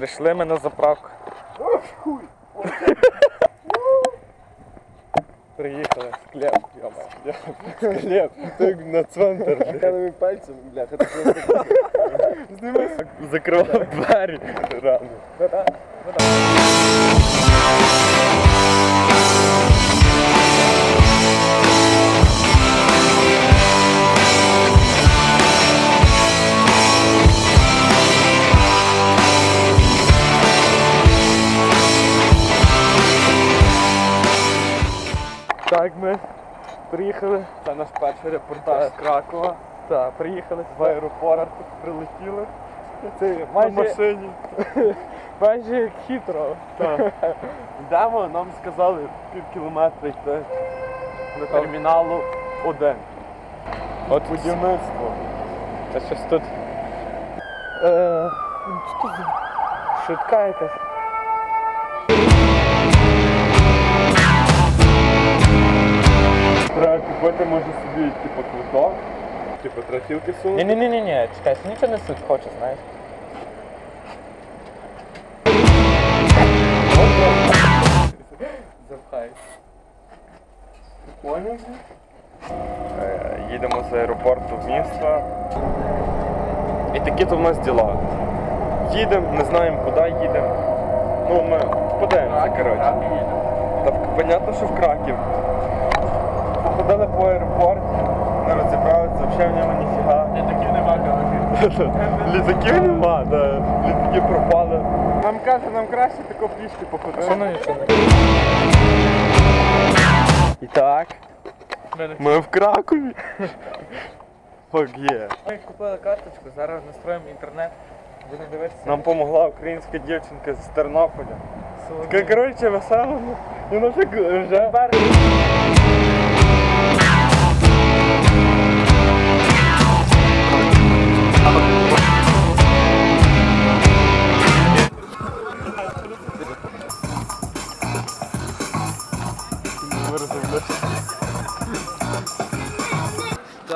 Прийшли ми на заправку. Приїхали. Склеп, йома. Склеп. ти на центр. Кановим пальцем, бляха, ти Закривав двері. Рано. Так ми приїхали. Це наш перший репортаж з Кракова. Так, приїхали в аеропорт, прилетіли. Це майже... на машині. майже як хитро. Так. Йдемо, нам сказали пів кілометра йти до терміналу один. От будівництво. Це щось тут. Е, що тут за швидка якась. Купити може собі типу квиток. Типу трафілки сунути. Ні, ні, ні, ні, чекай, нічого не суть хоче, знаєш. Запхай. Поняв? Їдемо з аеропорту в місто. І такі то в нас діла. Їдемо, не знаємо куди їдемо. Ну, ми подивимося, коротше. Та в- понятно, що в Краків. Походили по аеропорту, не розібралися, взагалі в ньому ніфіга. Літаків нема, коротше. Літаків нема, да. літаки пропали. Нам каже, нам краще тако пішки походити. ну І так, ми в Кракові. Фак є. Ми купили карточку, зараз настроїмо інтернет, будемо дивитися. Нам допомогла українська дівчинка з Тернополя. Така, коротше, весела. І вона так вже.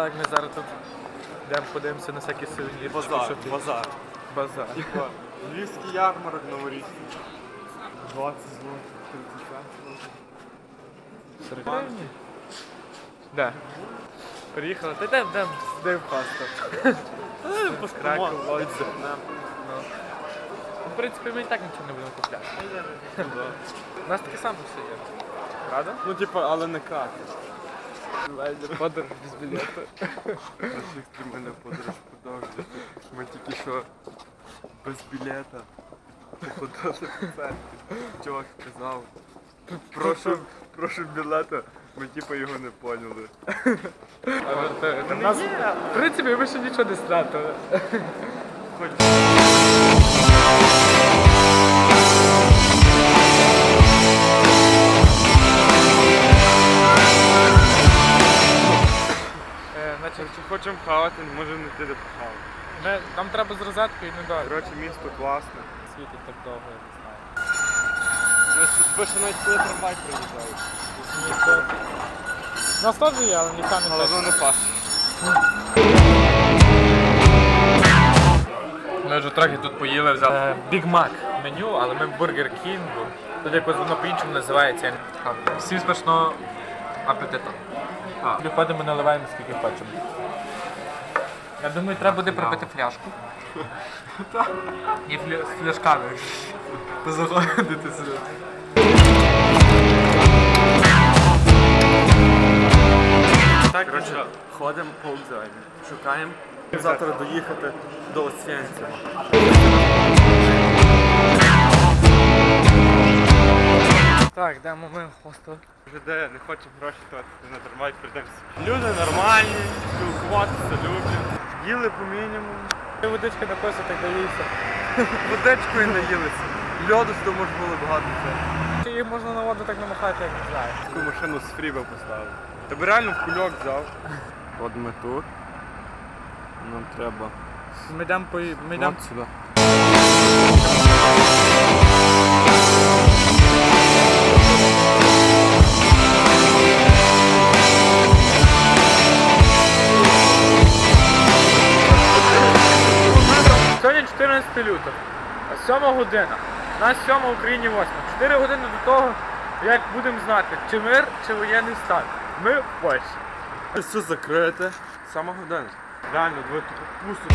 Так, ми зараз тут йдемо подивимося на всякі сувеніри. Базар, базар. Базар. Типа, львівський ярмарок новорічний. 20 злотих, 30 центів. Де? Приїхали, та йдемо, йдемо, йдемо в пасту. Краков, Лодзь. Ну. В принципі, ми і так нічого не будемо купляти. У нас таке саме все є. Правда? Ну, типа, але не как. Подорож без білету. Наші екстремальна подорож продовжується. Ми тільки що без білета походили в церкві. Чувак сказав, прошу, прошу білета. Ми типа його не поняли. У нас, в принципі, ми ще нічого не стратили. Е, хочемо хавати, можемо не йти до похавати. ми, нам треба з розеткою і не дати. Коротше, місто класне. Світить так довго, я не знаю. Ми тут пише навіть коли трамвай приїжджають. Ніхто. У нас теж є, але ніхто не Але воно не паше. Ми вже трохи тут поїли, взяли Біг Мак меню, але ми в Бургер Кінгу. Тут якось воно по-іншому називається. Всім смачного апетиту. Приходимо, наливаємо скільки хочемо. Я думаю, треба буде пробити фляжку. І фля... з фляшками. Заходити сюди. Так, коротше, ходимо по вокзалі. Шукаємо. Завтра доїхати до Освенцима. Так, йдемо ми в хостел. Де не хочемо гроші тратити на трамвай, прийдемо. Люди нормальні, спілкуватися люблять. Їли по мінімуму. Водичка косі так дивіться. Водичкою наїлися. Льоду то може було багато це. Чи її можна на воду так намахати, як не знаю. Таку машину з фріба поставили. Тебе реально в кульок взяв. От ми тут. Нам треба. Ми йдемо по... Ми йдемо... Сюди. 7 година. У нас 7 в Україні 8. 4 години до того, як будемо знати, чи мир, чи воєнний стан. Ми в Польщі. Все закрите. Сама година. Реально, ви тут пусто.